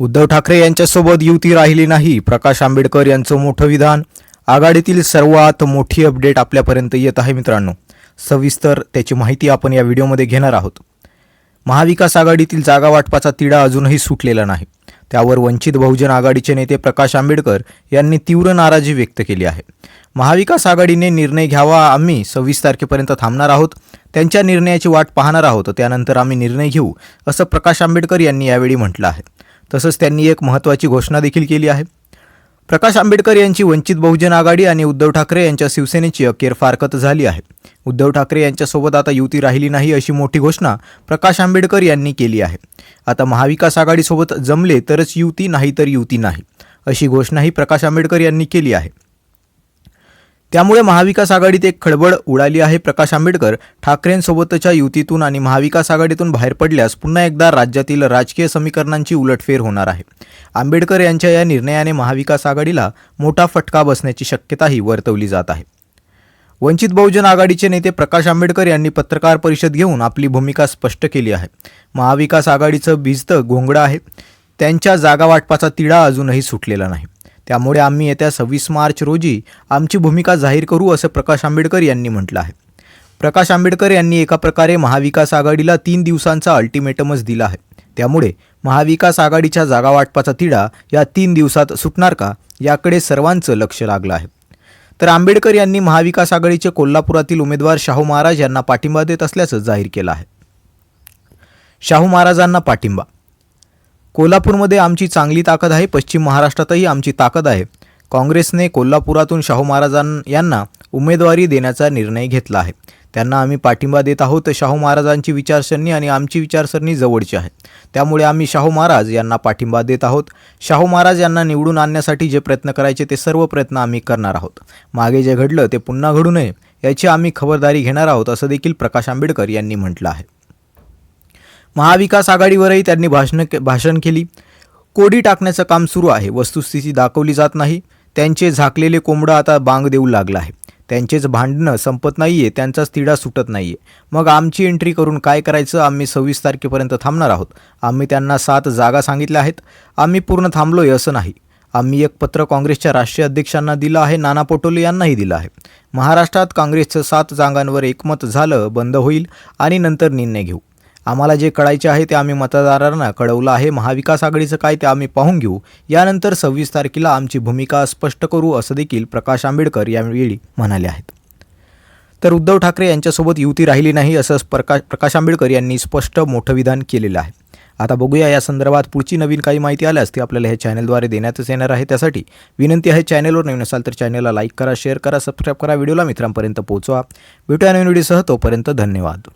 उद्धव ठाकरे यांच्यासोबत युती राहिली नाही. प्रकाश आंबेडकर यांचं मोठं विधान. आघाडीतील सर्वात मोठी अपडेट आपल्यापर्यंत येत आहे मित्रांनो. सविस्तर त्याची माहिती आपण या व्हिडिओमध्ये घेणार आहोत. महाविकास आघाडीतील जागा वाटपाचा तिढा अजूनही सुटलेला नाही. त्यावर वंचित बहुजन आघाडीचे नेते प्रकाश आंबेडकर यांनी तीव्र नाराजी व्यक्त केली आहे. महाविकास आघाडीने निर्णय घ्यावा आम्ही सव्वीस तारखेपर्यंत थांबणार आहोत. त्यांच्या निर्णयाची वाट पाहणार आहोत. त्यानंतर आम्ही निर्णय घेऊ असं प्रकाश आंबेडकर यांनी यावेळी म्हटलं आहे. तसंच त्यांनी एक महत्त्वाची घोषणा देखील केली आहे. प्रकाश आंबेडकर यांची वंचित बहुजन आघाडी आणि उद्धव ठाकरे यांच्या शिवसेनेची अखेर फारकत झाली आहे. उद्धव ठाकरे यांच्यासोबत आता युती राहिली नाही अशी मोठी घोषणा प्रकाश आंबेडकर यांनी केली आहे. आता महाविकास आघाडीसोबत जमले तरच युती नाही तर युती नाही अशी घोषणाही प्रकाश आंबेडकर यांनी केली आहे. त्यामुळे महाविकास आघाडीत एक खळबळ उडाली आहे. प्रकाश आंबेडकर ठाकरेंसोबतच्या युतीतून आणि महाविकास आघाडीतून बाहेर पडल्यास पुन्हा एकदा राज्यातील राजकीय समीकरणांची उलटफेर होणार आहे. आंबेडकर यांच्या या निर्णयाने महाविकास आघाडीला मोठा फटका बसण्याची शक्यताही वर्तवली जात आहे. वंचित बहुजन आघाडीचे नेते प्रकाश आंबेडकर यांनी पत्रकार परिषद घेऊन आपली भूमिका स्पष्ट केली आहे. महाविकास आघाडीचं भिजतं घोंगडं आहे. त्यांच्या जागा वाटपाचा तिढा अजूनही सुटलेला नाही. त्यामुळे आम्ही येत्या सव्वीस मार्च रोजी आमची भूमिका जाहीर करू असं प्रकाश आंबेडकर यांनी म्हटलं आहे. प्रकाश आंबेडकर यांनी एका प्रकारे महाविकास आघाडीला तीन दिवसांचा अल्टिमेटमच दिला आहे. त्यामुळे महाविकास आघाडीच्या जागा वाटपाचा तिढा या तीन दिवसात सुटणार का याकडे सर्वांचं लक्ष लागलं आहे. तर आंबेडकर यांनी महाविकास आघाडीचे कोल्हापुरातील उमेदवार शाहू महाराज यांना पाठिंबा देत असल्याचं जाहीर केलं आहे. शाहू महाराजांना पाठिंबा कोल्हापूरमध्ये आमची चांगली ताकद आहे. पश्चिम महाराष्ट्रातही आमची ताकद आहे. काँग्रेसने कोल्हापुरातून शाहू महाराजां यांना उमेदवारी देण्याचा निर्णय घेतला आहे. त्यांना आम्ही पाठिंबा देत आहोत. शाहू महाराजांची विचारसरणी आणि आमची विचारसरणी जवळची आहे. त्यामुळे आम्ही शाहू महाराज यांना पाठिंबा देत आहोत. शाहू महाराज यांना निवडून आणण्यासाठी जे प्रयत्न करायचे ते सर्व प्रयत्न आम्ही करणार आहोत. मागे जे घडलं ते पुन्हा घडू नये याची आम्ही खबरदारी घेणार आहोत असं देखील प्रकाश आंबेडकर यांनी म्हटलं आहे. महाविकास आघाडीवरही त्यांनी भाषण भाषण केली. कोडी टाकण्याचं काम सुरू आहे. वस्तुस्थिती दाखवली जात नाही. त्यांचे झाकलेले कोंबडं आता बांग देऊ लागलं आहे. त्यांचेच भांडणं संपत नाही आहे त्यांचाच तिढा सुटत नाही आहे मग आमची एंट्री करून काय करायचं? आम्ही सव्वीस तारखेपर्यंत थांबणार आहोत. आम्ही त्यांना सात जागा सांगितल्या आहेत. आम्ही पूर्ण थांबलो आहे असं नाही. आम्ही एक पत्र काँग्रेसच्या राष्ट्रीय अध्यक्षांना दिलं आहे. नाना पटोले यांनाही दिलं आहे. महाराष्ट्रात काँग्रेसचं सात जागांवर एकमत झालं बंद होईल आणि नंतर निर्णय घेऊ. आम्हाला जे कळायचे आहे ते आम्ही मतदारांना कळवलं आहे. महाविकास आघाडीचं काय ते आम्ही पाहून घेऊ. यानंतर सव्वीस तारखेला आमची भूमिका स्पष्ट करू असं देखील प्रकाश आंबेडकर यावेळी म्हणाले आहेत. तर उद्धव ठाकरे यांच्यासोबत युती राहिली नाही असं प्रकाश प्रकाश आंबेडकर यांनी स्पष्ट मोठं विधान केलेलं आहे. आता बघूया या संदर्भात पुढची नवीन काही माहिती आल्यास ती आपल्याला ह्या चॅनलद्वारे देण्यातच येणार आहे. त्यासाठी विनंती आहे चॅनलवर नवीन असाल तर चॅनलला लाईक करा शेअर करा सबस्क्राईब करा व्हिडिओला मित्रांपर्यंत पोहोचवा. भेटूया नवीन व्हिडिओसह तोपर्यंत धन्यवाद.